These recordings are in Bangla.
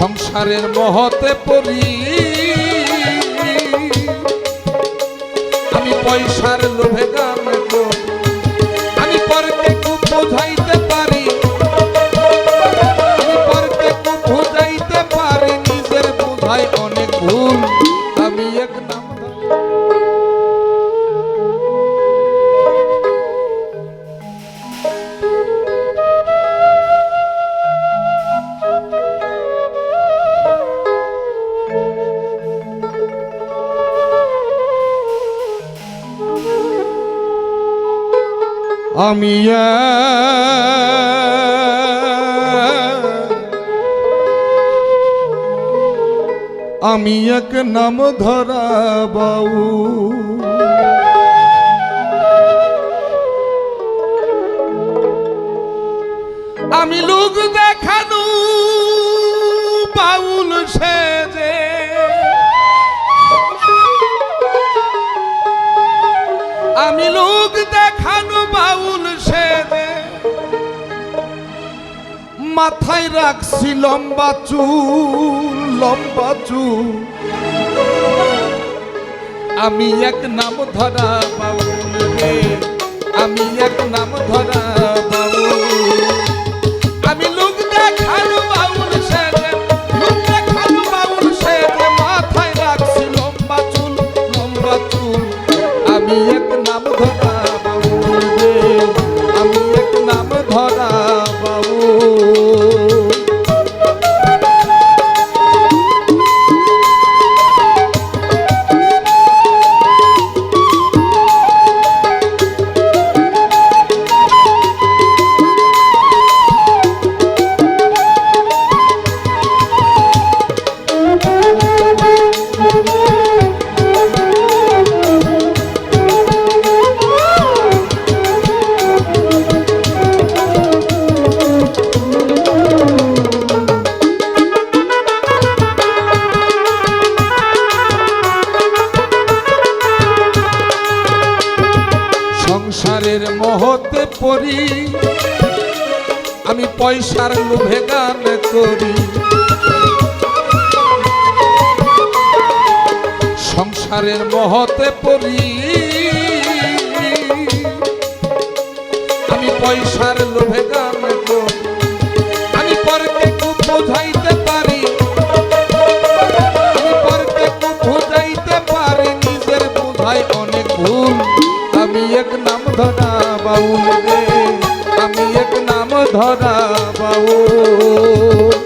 সংসারের মহতে পড়ি আমি পয়সার লোভে গান। আমি পরে খুব আমি আমি এক নাম ধরা বাউ। আমি লোক দেখানো মাথায় রাখছি লম্বা চুল লম্বা চুল। আমি এক নাম ধরা বাউল আমি এক নাম ধরা পড়ি আমি পয়সার লোভে গান করি। সংসারের মহতে পড়ি, আমি পয়সার লোভে গান করি। আমি পরকে খুব বোঝাইতে রে আমি এক নাম ধরা বাউল।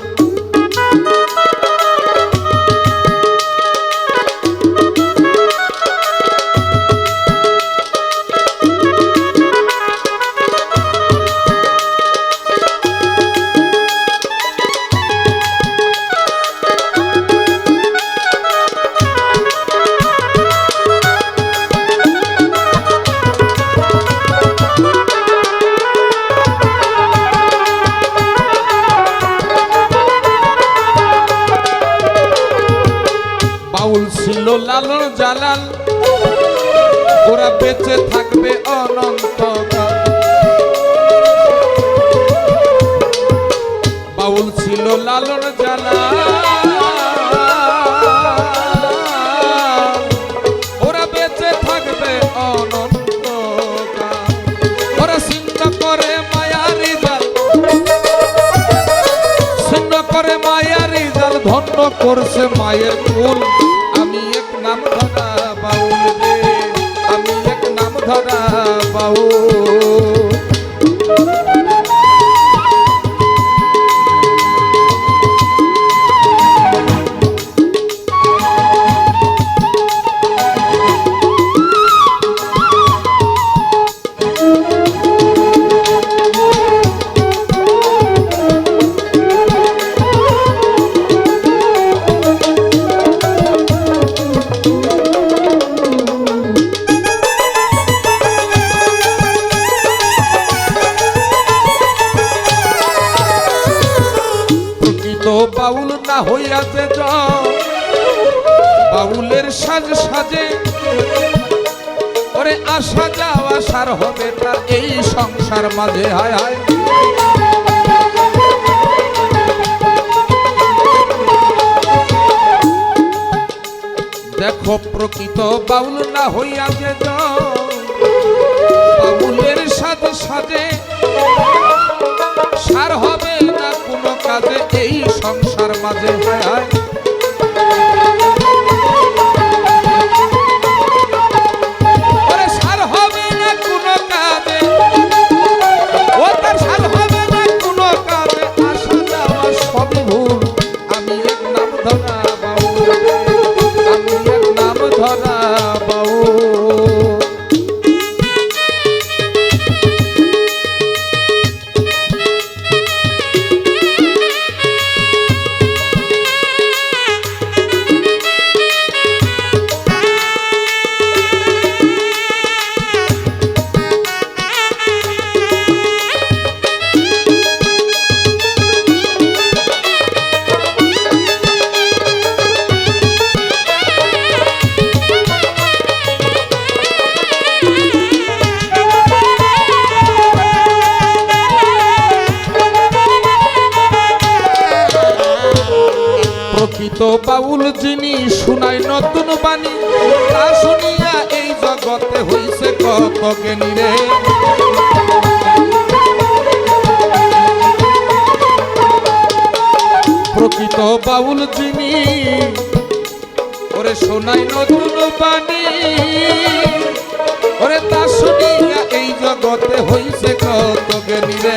লালন জালাল, ওরা বেঁচে থাকবে অনন্ত বাউল ছিল লালন জালাল, ওরা বেঁচে থাকবে অনন্ত ওরা চিন্তা করে মায়ারি জাল, ছিন্ন করে মায়ারি জাল, ধন্য করছে মায়ের কুল ধরা বাউল পাতা হইয়াতে যাউলের সাজ সাজে। ওরে আসা যাও আসার হবে তার এই সংসার মাঝে, হায় হায়। দেখো প্রকৃত বাউল না হইয়াছে বাউলের সাজ সাজে। আমি এক নাম ধরা বাউল। আমি নাম ধরা বাউল। বাউল যিনি নতুন বাণী, তা শুনিয়া এই জগতে হইছে কত রে। প্রকৃত বাউল যিনি, ওরে শোনাই নতুন বাণী, ওরে তা শুনিয়া এই জগতে হইছে কত জ্ঞানী রে।